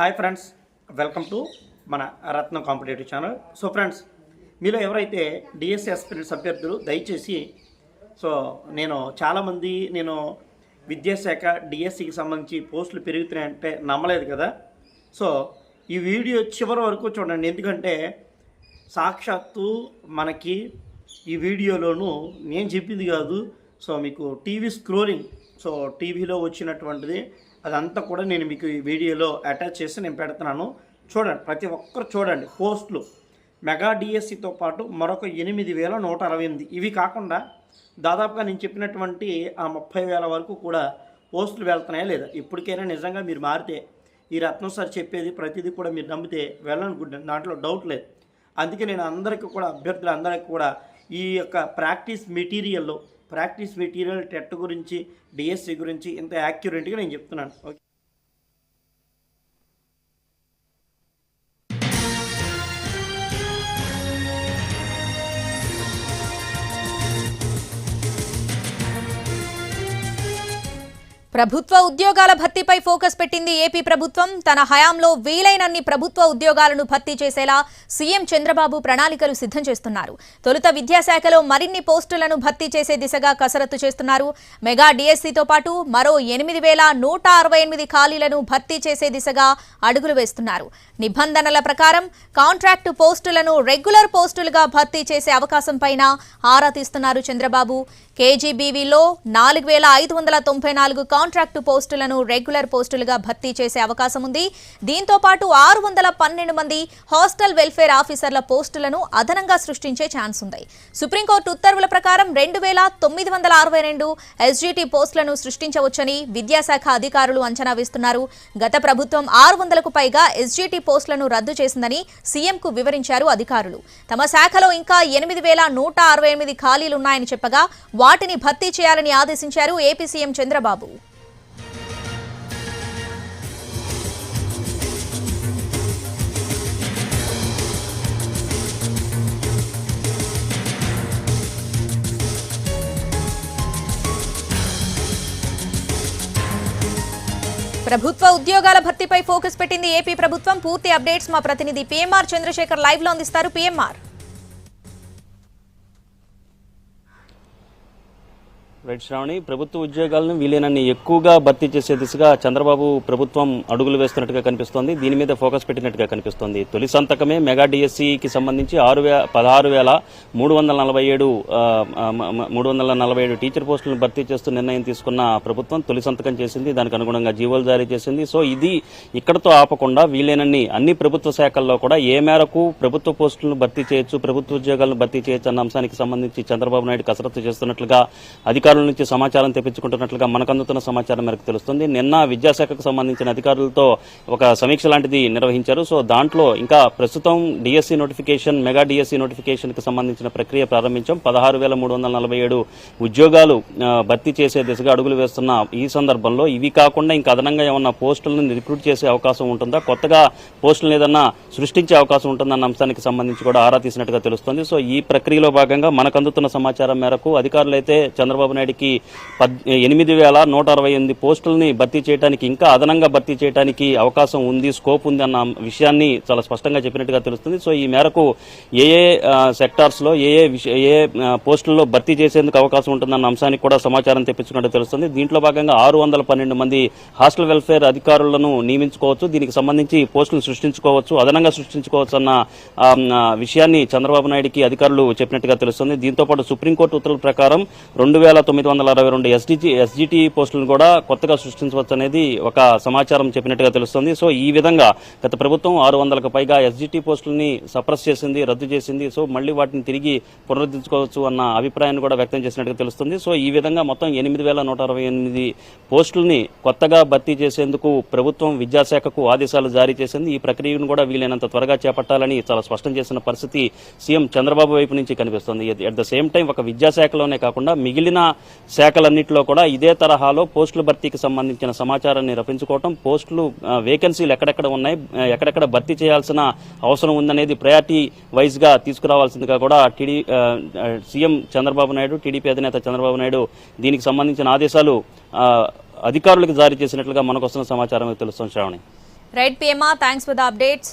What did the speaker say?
Hi friends welcome to మన Ratnam competitive channel. So friends మీలో ఎవరైతే డిఎస్సి ఎస్పిరెంట్స్ అభ్యర్థులు దయచేసి సో నేను చాలామంది నేను విద్యాశాఖ డిఎస్సికి సంబంధించి పోస్టులు పెరుగుతున్నాయంటే నమ్మలేదు కదా. సో ఈ వీడియో చివరి వరకు చూడండి. ఎందుకంటే సాక్షాత్తు మనకి ఈ వీడియోలోనూ నేను చెప్పింది కాదు. సో మీకు టీవీ స్క్రోలింగ్ సో టీవీలో వచ్చినటువంటిది అదంతా కూడా నేను మీకు ఈ వీడియోలో అటాచ్ చేసి నేను పెడుతున్నాను. చూడండి ప్రతి ఒక్కరు చూడండి పోస్టులు. మెగా డిఎస్సితో పాటు మరొక ఎనిమిది వేల నూట అరవై ఎనిమిది. ఇవి కాకుండా దాదాపుగా నేను చెప్పినటువంటి ఆ ముప్పై వేల వరకు కూడా పోస్టులు వెళ్తున్నాయా లేదా? ఇప్పటికైనా నిజంగా మీరు మారితే ఈ రత్నం సార్ చెప్పేది ప్రతిదీ కూడా మీరు నమ్మితే వెళ్ళనుకుంటాను దాంట్లో డౌట్ లేదు. అందుకే నేను అందరికీ కూడా అభ్యర్థులు అందరికీ కూడా ఈ యొక్క ప్రాక్టీస్ మెటీరియల్లో ప్రాక్టీస్ మెటీరియల్ టెట్ గురించి డిఎస్సి గురించి ఇంత యాక్యురేట్గా నేను చెప్తున్నాను. ఓకే ప్రభుత్వ ఉద్యోగాల భర్తీపై ఫోకస్ పెట్టింది ఏపీ ప్రభుత్వం. తన హయాంలో వీలైనన్ని ప్రభుత్వ ఉద్యోగాలను భర్తీ చేసేలా సీఎం చంద్రబాబు ప్రణాళికలు సిద్ధం చేస్తున్నారు. తొలుత విద్యాశాఖలో మరిన్ని పోస్టులను భర్తీ చేసే దిశగా కసరత్తు చేస్తున్నారు. మెగా డిఎస్సితో పాటు మరో ఎనిమిది వేల నూట అరవై ఎనిమిది ఖాళీలను భర్తీ చేసే దిశగా అడుగులు వేస్తున్నారు. నిబంధనల ప్రకారం కాంట్రాక్టు పోస్టులను రెగ్యులర్ పోస్టులుగా భర్తీ చేసే అవకాశం పైన ఆరా తీస్తున్నారు చంద్రబాబు. కేజీబీవీలో నాలుగు వేల ఐదు వందల తొంభై నాలుగు కాంట్రాక్టు పోస్టులను రెగ్యులర్ పోస్టులుగా భర్తీ చేసే అవకాశం ఉంది. దీంతో పాటు ఆరు వందల పన్నెండు మంది హాస్టల్ వెల్ఫేర్ ఆఫీసర్ల పోస్టులను అదనంగా సృష్టించే ఛాన్స్ ఉంది. సుప్రీంకోర్టు ఉత్తర్వుల ప్రకారం రెండు వేల తొమ్మిది వందల అరవై రెండు ఎస్జీటీ పోస్టులను సృష్టించవచ్చని విద్యాశాఖ అధికారులు అంచనా వేస్తున్నారు. గత ప్రభుత్వం ఆరు వందలకు పైగా ఎస్జీటీ పోస్టులను రద్దు చేసిందని సీఎంకు వివరించారు అధికారులు. తమ శాఖలో ఇంకా ఎనిమిది వేల నూట అరవై ఎనిమిది ఖాళీలున్నాయని చెప్పగా వాటిని భర్తీ చేయాలని ఆదేశించారు ఏపీ సీఎం చంద్రబాబు. ప్రభుత్వ ఉద్యోగాల భర్తీపై ఫోకస్ పెట్టింది ఏపీ ప్రభుత్వం. పూర్తి అప్డేట్స్ మా ప్రతినిధి పీఎంఆర్ చంద్రశేఖర్ లైవ్లో అందిస్తారు. పీఎంఆర్. రైట్ శ్రావణి ప్రభుత్వ ఉద్యోగాలను వీలైనన్ని ఎక్కువగా భర్తీ చేసే దిశగా చంద్రబాబు ప్రభుత్వం అడుగులు వేస్తున్నట్టుగా కనిపిస్తోంది. దీని మీద ఫోకస్ పెట్టినట్టుగా కనిపిస్తోంది. తొలి సంతకమే మెగా డిఎస్సికి సంబంధించి ఆరు వే పదహారు వేల మూడు వందల నలభై ఏడు మూడు వందల నలభై ఏడు టీచర్ పోస్టులను భర్తీ చేస్తూ నిర్ణయం తీసుకున్న ప్రభుత్వం తొలి సంతకం చేసింది. దానికి అనుగుణంగా జీవోలు జారీ చేసింది. సో ఇది ఇక్కడతో ఆపకుండా వీలైనన్ని అన్ని ప్రభుత్వ శాఖల్లో కూడా ఏ మేరకు ప్రభుత్వ పోస్టులను భర్తీ చేయొచ్చు ప్రభుత్వ ఉద్యోగాలను భర్తీ చేయొచ్చు అన్న అంశానికి సంబంధించి చంద్రబాబు నాయుడు కసరత్తు చేస్తున్నట్లుగా అధికారులు నుంచి సమాచారం తెప్పించుకుంటున్నట్లుగా మనకు అందుతున్న సమాచారం మేరకు తెలుస్తుంది. నిన్న విద్యాశాఖకు సంబంధించిన అధికారులతో ఒక సమీక్ష లాంటిది నిర్వహించారు. సో దాంట్లో ఇంకా ప్రస్తుతం డిఎస్సి నోటిఫికేషన్ మెగా డిఎస్సి నోటిఫికేషన్కి సంబంధించిన ప్రక్రియ ప్రారంభించాం. పదహారు వేల మూడు వందల నలభై ఏడు ఉద్యోగాలు భర్తీ చేసే దిశగా అడుగులు వేస్తున్న ఈ సందర్భంలో ఇవి కాకుండా ఇంకా అదనంగా ఏమన్నా పోస్టులను రిక్రూట్ చేసే అవకాశం ఉంటుందా? కొత్తగా పోస్టులను ఏదన్నా సృష్టించే అవకాశం ఉంటుందన్న అంశానికి సంబంధించి కూడా ఆరా తీసినట్టుగా తెలుస్తుంది. సో ఈ ప్రక్రియలో భాగంగా మనకు అందుతున్న సమాచారం మేరకు అధికారులైతే చంద్రబాబు నాయుడు నాయుడికి పద్ ఎనిమిది వేల నూట అరవై ఎనిమిది పోస్టుల్ని భర్తీ చేయడానికి ఇంకా అదనంగా భర్తీ చేయడానికి అవకాశం ఉంది స్కోప్ ఉంది అన్న విషయాన్ని చాలా స్పష్టంగా చెప్పినట్టుగా తెలుస్తుంది. సో ఈ మేరకు ఏ ఏ సెక్టార్స్లో ఏ ఏ విష- ఏ పోస్టుల్లో భర్తీ చేసేందుకు అవకాశం ఉంటుందన్న అంశానికి కూడా సమాచారం తెప్పించుకున్నట్టు తెలుస్తుంది. దీంట్లో భాగంగా ఆరు వందల పన్నెండు మంది హాస్టల్ వెల్ఫేర్ అధికారులను నియమించుకోవచ్చు. దీనికి సంబంధించి పోస్టులు సృష్టించుకోవచ్చు అదనంగా సృష్టించుకోవచ్చు అన్న విషయాన్ని చంద్రబాబు నాయుడికి అధికారులు చెప్పినట్టుగా తెలుస్తుంది. దీంతో పాటు సుప్రీంకోర్టు ఉత్తర్వుల ప్రకారం రెండు వేల తొమ్మిది వందల అరవై రెండు ఎస్డిజి ఎస్జిటి పోస్టులను కూడా కొత్తగా సృష్టించవచ్చు అనేది ఒక సమాచారం చెప్పినట్టుగా తెలుస్తుంది. సో ఈ విధంగా గత ప్రభుత్వం ఆరు వందలకు పైగా ఎస్జిటి పోస్టులని సప్రెస్ చేసింది రద్దు చేసింది. సో మళ్ళీ వాటిని తిరిగి పునరుద్ధరించుకోవచ్చు అన్న అభిప్రాయాన్ని కూడా వ్యక్తం చేసినట్టుగా తెలుస్తుంది. సో ఈ విధంగా మొత్తం ఎనిమిది వేల నూట అరవై ఎనిమిది పోస్టుల్ని కొత్తగా భర్తీ చేసేందుకు ప్రభుత్వం విద్యాశాఖకు ఆదేశాలు జారీ చేసింది. ఈ ప్రక్రియను కూడా వీలైనంత త్వరగా చేపట్టాలని చాలా స్పష్టం చేసిన పరిస్థితి సీఎం చంద్రబాబు వైపు నుంచి కనిపిస్తుంది. అట్ ద సేమ్ టైం ఒక విద్యాశాఖలోనే కాకుండా మిగిలిన శాఖలన్నింటిలో కూడా ఇదే తరహాలో పోస్టుల భర్తీకి సంబంధించిన సమాచారాన్ని రప్పించుకోవటం పోస్టులు వేకెన్సీలు ఎక్కడెక్కడ ఉన్నాయి ఎక్కడెక్కడ భర్తీ చేయాల్సిన అవసరం ఉందనేది ప్రయారిటీ వైజ్గా తీసుకురావాల్సిందిగా కూడా TD CM Chandrababu Naidu TDP అధినేత చంద్రబాబు నాయుడు దీనికి సంబంధించిన ఆదేశాలు అధికారులకు జారీ చేసినట్లుగా మనకు వస్తున్న సమాచారం తెలుస్తుంది Shravani. Right PMR thanks for the updates.